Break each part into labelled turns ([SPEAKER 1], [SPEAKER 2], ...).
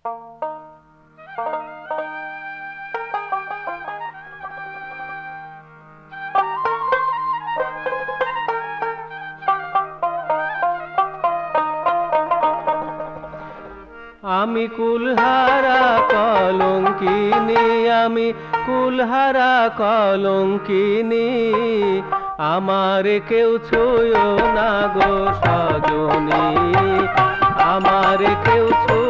[SPEAKER 1] আমি কুলহারা কলঙ্কিনি, আমি কুলহারা কলঙ্কিনি। আমার কেউ ছুঁয়ো না গো সজনী, আমার কেউ ছুঁয়ো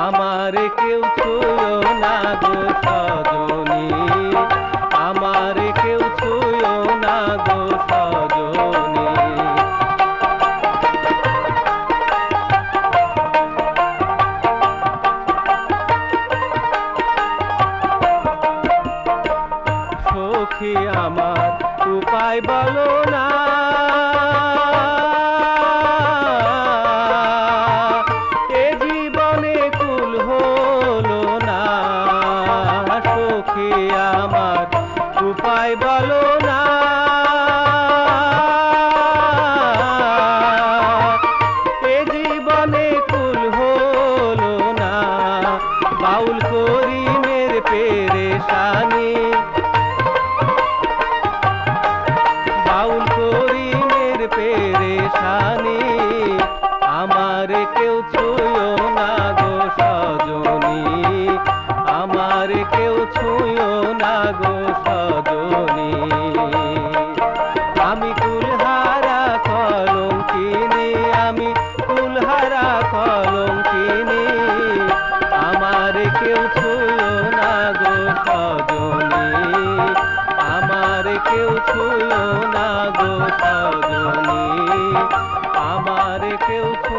[SPEAKER 1] আমার কেউ ছুঁয়ো না গো আমার কেউ ছুঁয়ো না গো সজনী। আমার কেউ ছুঁয়ো না গো সজনী। আমি কুলহারা কলঙ্কিনি, আমি কুলহারা কলঙ্কিনি। আমার কেউ কেউ ছুঁয়ো